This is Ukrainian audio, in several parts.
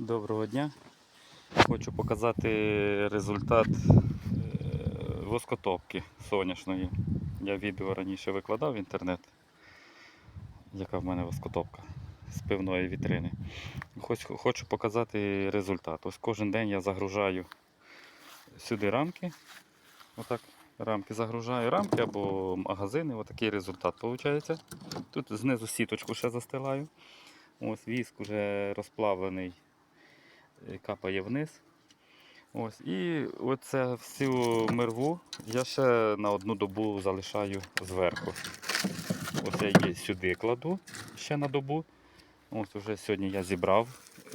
Доброго дня. Хочу показати результат е, воскотопки соняшної. Я відео раніше викладав в інтернет, яка в мене воскотопка з пивної вітрини. Хоч- Хочу показати результат. Ось кожен день я загружаю сюди рамки. Отак рамки загружаю, рамки або магазини. Отакий результат виходить. Тут знизу сіточку ще застилаю. Ось віск вже розплавлений е, капає вниз. Ось, і оце всю мирву я ще на одну добу залишаю зверху. Ось я її сюди кладу ще на добу. Ось вже сьогодні я зібрав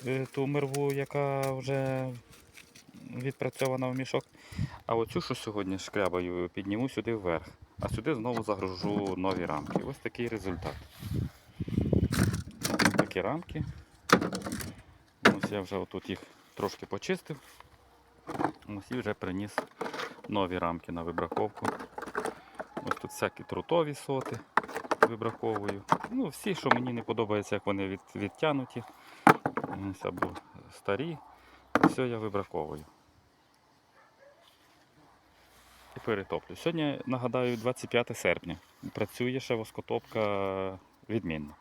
е, ту мирву, яка вже відпрацьована в мішок. А оцю, що сьогодні шкрябаю, підніму сюди вверх. А сюди знову загружу нові рамки. Ось такий результат. Ось такі рамки. Ось я вже отут їх трошки почистив. Ось і вже приніс нові рамки на вибраковку. Ось тут всякі трутові соти вибраковую. Ну, всі, що мені не подобається, як вони від, відтянуті. Ось або старі. Все я вибраковую. І перетоплю. Сьогодні, нагадаю, 25 серпня. Працює ще воскотопка відмінно.